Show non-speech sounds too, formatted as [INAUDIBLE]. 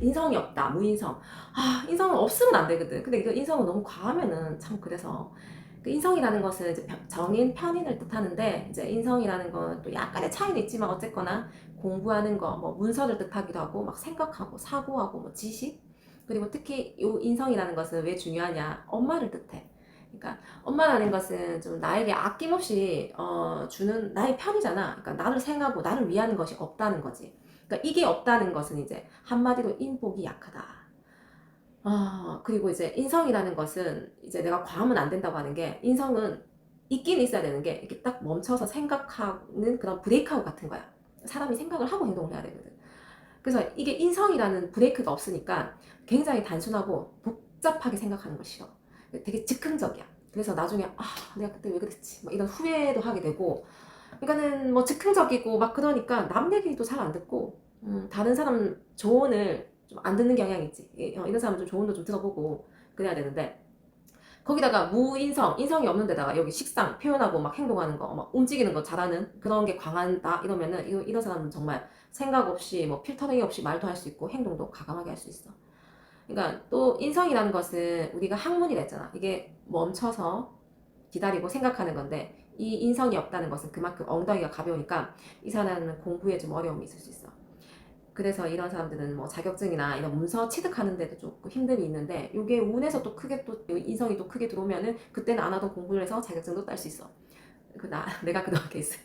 인성이 없다, 무인성. 아, 인성은 없으면 안 되거든. 근데 이거 인성은 너무 과하면은 참 그래서. 그 인성이라는 것은 이제 편- 정인, 편인을 뜻하는데, 이제 인성이라는 건 또 약간의 차이는 있지만 어쨌거나 공부하는 거, 뭐 문서를 뜻하기도 하고, 막 생각하고, 사고하고, 뭐 지식. 그리고 특히 요 인성이라는 것은 왜 중요하냐? 엄마를 뜻해. 그러니까 엄마라는 것은 좀 나에게 아낌없이 어, 주는 나의 편이잖아. 그러니까 나를 생각하고 나를 위하는 것이 없다는 거지. 그러니까 이게 없다는 것은 이제 한마디로 인복이 약하다. 아, 그리고 이제 인성이라는 것은 이제 내가 과하면 안 된다고 하는 게 인성은 있긴 있어야 되는 게 이렇게 딱 멈춰서 생각하는 그런 브레이크아웃 같은 거야. 사람이 생각을 하고 행동을 해야 되거든. 그래서 이게 인성이라는 브레이크가 없으니까 굉장히 단순하고 복잡하게 생각하는 걸 싫어. 되게 즉흥적이야. 그래서 나중에 아 내가 그때 왜 그랬지 막 이런 후회도 하게 되고 그러니까는 뭐 즉흥적이고 막 그러니까 남 얘기도 잘 안 듣고 음, 다른 사람 조언을 좀 안 듣는 경향이 있지 이- 어, 이런 사람은 좀 조언도 좀 들어보고 그래야 되는데 거기다가 무인성 인성이 없는 데다가 여기 식상 표현하고 막 행동하는 거 막 움직이는 거 잘하는 그런 게 강한다 이러면은 이- 이런 사람은 정말 생각 없이 뭐 필터링 없이 말도 할 수 있고 행동도 과감하게 할 수 있어. 그러니까 또 인성이라는 것은 우리가 학문이라 했잖아. 이게 멈춰서 기다리고 생각하는 건데 이 인성이 없다는 것은 그만큼 엉덩이가 가벼우니까 이 사람은 공부에 좀 어려움이 있을 수 있어. 그래서 이런 사람들은 뭐 자격증이나 이런 문서 취득하는 데도 조금 힘듦이 있는데 이게 운에서 또 크게 또 인성이 또 크게 들어오면은 그때는 안 하던 공부를 해서 자격증도 딸 수 있어. 그 나 [LAUGHS] 내가 그동안 [LAUGHS] 케이스.